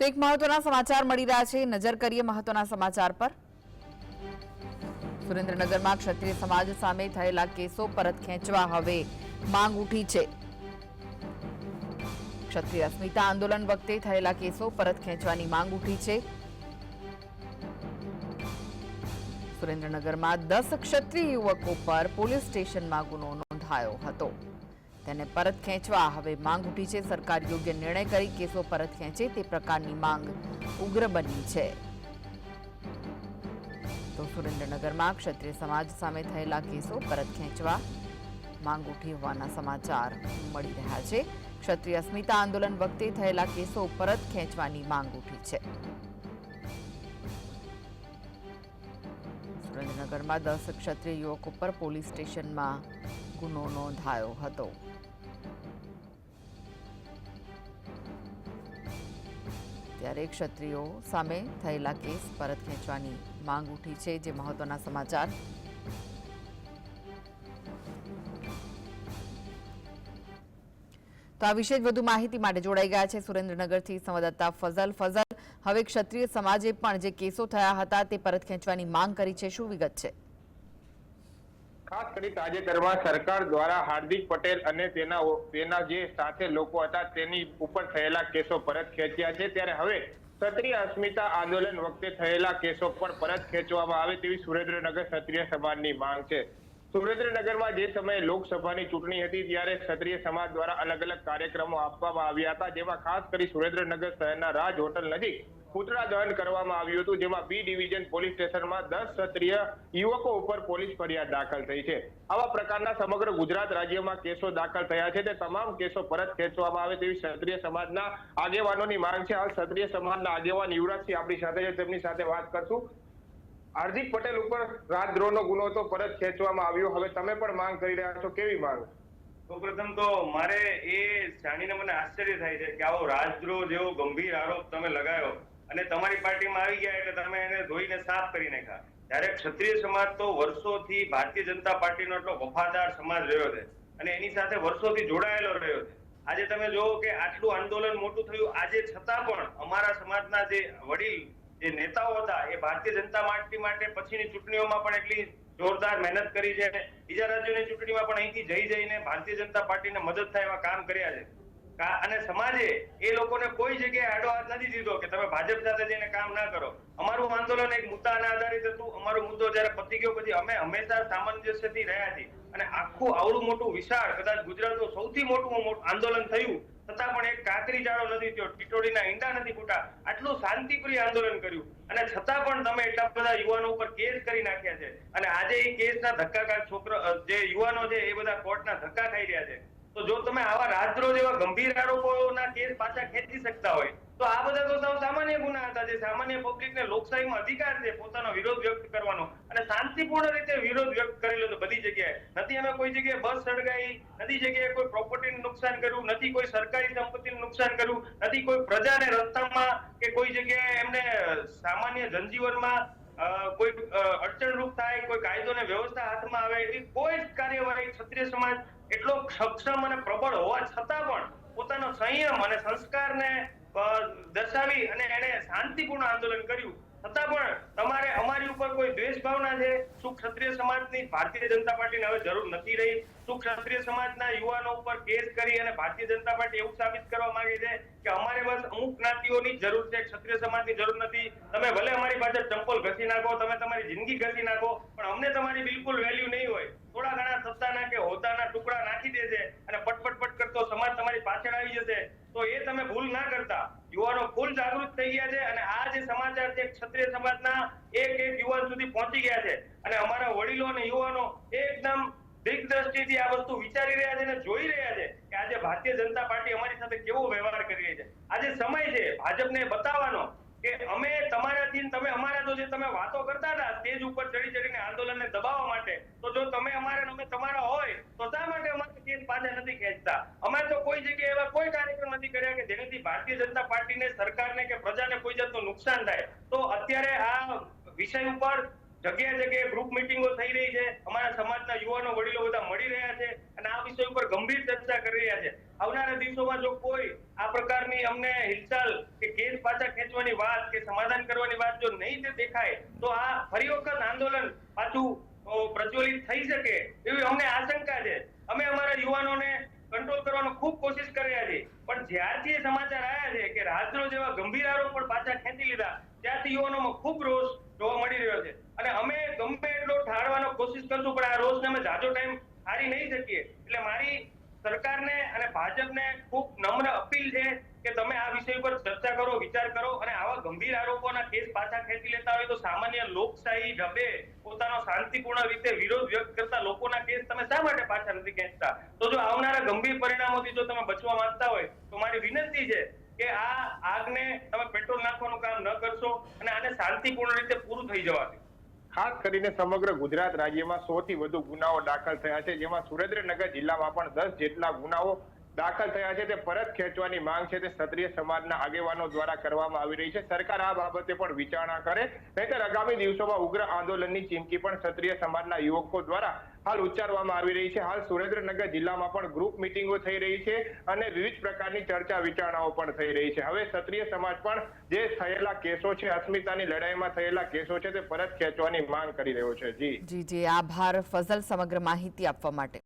તો એક મહત્વના સમાચાર મળી રહ્યા છે. નજર કરીએ મહત્વના સમાચાર પર. સુરેન્દ્રનગરમાં ક્ષત્રિય સમાજ સામે થયેલા કેસો પરત ખેંચવા હવે માંગ ઉઠી છે. ક્ષત્રિય અસ્મિતા આંદોલન વખતે થયેલા કેસો પરત ખેંચવાની માંગ ઉઠી છે. સુરેન્દ્રનગરમાં દસ ક્ષત્રિય યુવકો પર પોલીસ સ્ટેશનમાં ગુનો નોંધાયો હતો. તેને પરત ખેંચવા હવે માંગ ઉઠી છે. સરકાર યોગ્ય નિર્ણય કરી કેસો પરત ખેંચે તે પ્રકારની માંગ ઉગ્ર બની છે. તો સુરેન્દ્રનગરમાં ક્ષત્રિય સમાજ સામે થયેલા કેસો પરત ખેંચવા માંગ ઉઠી હોવાના સમાચાર મળી રહ્યા છે. ક્ષત્રિય અસ્મિતા આંદોલન વખતે થયેલા કેસો પરત ખેંચવાની માંગ ઉઠી છે. સુરેન્દ્રનગરમાં દસ ક્ષત્રિય યુવક ઉપર પોલીસ સ્ટેશનમાં ગુનો નોંધાયો હતો. ત્યારે ક્ષત્રિયો સામે થયેલા કેસ પરત ખેંચવાની માંગ ઉઠી છે, જે મહત્વના સમાચાર. તો આ વિશે જ વધુ માહિતી માટે જોડાઈ ગયા છે સુરેન્દ્રનગરથી સંવાદદાતા ફઝલ. ફઝલ, હવે ક્ષત્રિય સમાજે પણ જે કેસો થયા હતા તે પરત ખેંચવાની માંગ કરી છે, શું વિગત છે? ખાસ કરી તાજેતરમાં સરકાર દ્વારા હાર્દિક પટેલ અને તેના તેના જે સાથે લોકો હતા તેની ઉપર થયેલા કેસો પરત ખેંચ્યા છે. ત્યારે હવે ક્ષત્રિય અસ્મિતા આંદોલન વખતે થયેલા કેસો પણ પરત ખેંચવામાં આવે તેવી સુરેન્દ્રનગર ક્ષત્રિય સમાજની માંગ છે. સુરેન્દ્રનગરમાં જે સમયે લોકસભાની ચૂંટણી હતી ત્યારે ક્ષત્રિય સમાજ દ્વારા અલગ અલગ કાર્યક્રમો આપવામાં આવ્યા હતા, જેમાં ખાસ કરી સુરેન્દ્રનગર શહેરના રાજ હોટલ નજીક પુતળા દહન કરવામાં આવ્યું હતું, જેમાં બી ડિવિઝન પોલીસ સ્ટેશનમાં દસ ક્ષત્રિય યુવકો ઉપર પોલીસ ફરિયાદ દાખલ થઈ છે. આવા પ્રકારના સમગ્ર ગુજરાત રાજ્યમાં કેસો દાખલ થયા છે, તે તમામ કેસો પરત ખેંચવામાં આવે તેવી ક્ષત્રિય સમાજના આગેવાનોની માંગ છે. હાલ ક્ષત્રિય સમાજના આગેવાન યુવરાજસિંહ આપણી સાથે છે, તેમની સાથે વાત કરશું. હાર્દિક પટેલ ઉપર રાજદ્રોહનો ગુનો તો પરત ખેંચવામાં આવ્યો. હવે તમે પણ માંગ કરી રહ્યા છો, કેવી માંગ? સૌપ્રથમ તો મારે એ જાણીને મને આશ્ચર્ય થાય છે કે આવો રાજદ્રોહ જેવો ગંભીર આરોપ તમે લગાયો અને તમારી પાર્ટીમાં આવી ગયા એટલે તમે એને ધોઈને સાફ કરી નાખ્યા. ત્યારે ક્ષત્રિય સમાજ તો વર્ષોથી ભારતીય જનતા પાર્ટીનો એટલો વફાદાર સમાજ રહ્યો છે અને એની સાથે વર્ષોથી જોડાયેલો રહ્યો છે. આજે તમે જોવો કે આટલું આંદોલન મોટું થયું. આજે છતાં પણ અમારા સમાજના જે વડીલ, જે નેતાઓ હતા, એ ભારતીય જનતા પાર્ટી માટે પછીની ચૂંટણીઓમાં પણ એટલી જોરદાર મહેનત કરી છે. બીજા રાજ્યોની ચૂંટણીમાં પણ અહીંથી જઈ જઈને ભારતીય જનતા પાર્ટીને મદદ થાય એવા કામ કર્યા છે. અને સમાજે એ લોકોને કોઈ જગ્યાએ આડો હાથ નથી દીધો કે તમે ભાજપ સાથે જઈને કામ ના કરો. અમારું આંદોલન એક મુદ્દાના આધારિત હતું. અમારો મુદ્દો જયારે પતી ગયો પછી અમે હંમેશા સામંજસ્યથી રહ્યા છીએ. અને આખું આવડું મોટું વિશાળ, કદાચ ગુજરાતનું સૌથી મોટું આંદોલન થયું, છતાં પણ એક કાતરી જાળો નથી થયો. ટીટોડીના ઈંડા નથી ફૂટા આટલું શાંતિપ્રિય આંદોલન કર્યું. અને છતાં પણ તમે એટલા બધા યુવાનો ઉપર કેસ કરી નાખ્યા છે. અને આજે એ કેસના ધક્કાકાર છોકરો જે યુવાનો છે એ બધા કોર્ટના ધક્કા ખાઈ રહ્યા છે. તો જો તમે આવા રાજદ્રોહ જેવા ગંભીર આરોપોના કેસ પાછા ખેંચી શકતા હોય, તો આ બધા તો સાવ સામાન્ય ગુના હતા જે સામાન્ય પબ્લિકને લોકશાહીમાં અધિકાર છે, પોતાનો વિરોધ વ્યક્ત કરવાનો અને શાંતિપૂર્ણ રીતે વિરોધ વ્યક્ત કરેલો હતો બધી જગ્યાએ. નથી અમે કોઈ જગ્યાએ બસ સળગાઈ, નથી જગ્યાએ કોઈ પ્રોપર્ટીનું નુકસાન કર્યું, નથી કોઈ સરકારી સંપત્તિનું નુકસાન કર્યું, નથી કોઈ પ્રજાને રસ્તામાં કે કોઈ જગ્યાએ એમને સામાન્ય જનજીવનમાં કોઈ અડચણરૂપ થાય, કોઈ કાયદો ને વ્યવસ્થા હાથમાં આવે, એવી કોઈ જ કાર્યવાહી ક્ષત્રિય સમાજ એટલો સક્ષમ અને પ્રબળ હોવા છતાં પણ પોતાનો સંયમ અને સંસ્કારને દર્શાવી અને એને શાંતિપૂર્ણ આંદોલન કર્યું. છતાં પણ કોઈ છે. શું ક્ષત્રિય સમાજની ભારતીય જનતા પાર્ટીને હવે જરૂર નથી રહી? શું ક્ષત્રિય સમાજના યુવાનો ઉપર કેસ કરી અને ભારતીય જનતા પાર્ટી એવું સાબિત કરવા માંગે છે કે અમારે બસ અમુક જ્ઞાતિઓની જરૂર છે, ક્ષત્રિય સમાજની જરૂર નથી? તમે ભલે અમારી પાસે ચંપલ ઘસી નાખો, તમે તમારી જિંદગી ઘસી નાખો, પણ અમને તમારી બિલકુલ વેલ્યુ નહીં હોય. થોડા ઘણા સત્તાના કે હોદ્દાના ટુકડા નાખી દેશે અને પટપટ પટ કરતો સમાજ તમારી પાછળ આવી જશે, તો એ તમે ભૂલ ના કરતા. યુવાનો ફૂલ જાગૃત થઈ ગયા છે અને આ જે સમાચાર છે, ક્ષત્રિય સમાજના એક એક યુવાન સુધી પહોંચી ગયા છે. અને અમારા વડીલો અને યુવાનો એકદમ દિગ્દ્રષ્ટિથી આ વસ્તુ વિચારી રહ્યા છે અને જોઈ રહ્યા છે કે આજે ભારતીય જનતા પાર્ટી અમારી સાથે કેવો વ્યવહાર કરી રહી છે. આજે સમય છે ભાજપને બતાવવાનો કે અમે તમારાથી તમે અમારા તો જે તમે વાતો કરતા હતા, સ્ટેજ ઉપર ચડી ચડીને આંદોલનને દબાવવા માટે, તો જો તમે અમારા અમે તમારા હોય તો શા માટે અમારે કેસ નથી અમે તો કોઈ જગ્યાએ એવા કોઈ કાર્યક્રમ નથી કર્યા કે જેનાથી ભારતીય જનતા પાર્ટીને, સરકારને કે પ્રજાને કોઈ જાતનું નુકસાન થાય. તો અત્યારે આ વિષય ઉપર જગ્યા જગ્યાએ ગ્રુપ મિટિંગો થઈ રહી છે. અમારા સમાજના યુવાનો, વડીલો બધા મળી રહ્યા છે અને આ વિષય ઉપર ગંભીર ચર્ચા કરી રહ્યા છે. આવનારા દિવસોમાં જો કોઈ આ પ્રકારની અમને હિલચાલ કે કેસ પાછા ખેંચવાની વાત કે સમાધાન કરવાની વાત જો નહીં તે દેખાય, તો આ ફરી વખત આંદોલન પાછું પ્રજ્વલિત થઈ શકે એવી અમને આશંકા છે. અમે અમારા યુવાનોને કંટ્રોલ કરવાનો ખૂબ કોશિશ કર્યા છે. પણ જ્યારથી એ સમાચાર આવ્યા છે કે રાજદ્રોહ જેવા ગંભીર આરોપ પણ પાછા ખેંચી લીધા, ત્યારથી યુવાનોમાં ખૂબ રોષ જોવા મળી રહ્યો છે. અને અમે ગમે એટલો ઠારવાનો કોશિશ કરશું, પણ આ રોષને અમે જાજો ટાઈમ હારી નહીં શકીએ. એટલે મારી સરકારને અને ભાજપને ખૂબ નમ્ર અપીલ છે કે તમે આ વિષય ઉપર ચર્ચા કરો, વિચાર કરો ગંભીર આરોપોના કેસ પાછા ખેંચી લેતા હોય તો સામાન્ય લોકશાહી ઢબે પોતાનો શાંતિપૂર્ણ રીતે વિરોધ વ્યક્ત કરતા લોકોના કેસ તમે શા માટે પાછા નથી ખેંચતા? તો જો આવનારા ગંભીર પરિણામોથી જો તમે બચવા માંગતા હોય, તો મારી વિનંતી છે કે આ આગને તમે પેટ્રોલ નાખવાનું કામ ન કરશો અને આને શાંતિપૂર્ણ રીતે પૂરું થઈ જવા દો ખાસ કરીને સમગ્ર ગુજરાત રાજ્યમાં સો થી વધુ ગુનાઓ દાખલ થયા છે, જેમાં સુરેન્દ્રનગર જિલ્લામાં પણ દસ જેટલા ગુનાઓ દાખલ થયા છે. તે પરત ખેંચવાની માંગ છે. તે ક્ષત્રિય સમાજના આગેવાનો દ્વારા કરવામાં આવી રહી છે. સરકાર આ બાબતે પણ વિચારણા કરે. નહીતર આગામી દિવસોમાં ઉગ્ર આંદોલનની ચીમકી પણ ક્ષત્રિય સમાજના યુવકો દ્વારા હાલ ઉચ્ચારવામાં આવી રહી છે. હાલ સુરેન્દ્રનગર જિલ્લામાં પણ ગ્રુપ મિટિંગો થઈ રહી છે અને વિવિધ પ્રકારની ચર્ચા વિચારણાઓ પણ થઈ રહી છે. હવે ક્ષત્રિય સમાજ પણ જે થયેલા કેસો છે, અસ્મિતાની લડાઈમાં થયેલા કેસો છે, તે પરત ખેંચવાની માંગ કરી રહ્યો છે. જી. જી આભાર ફઝલ સમગ્ર માહિતી આપવા માટે.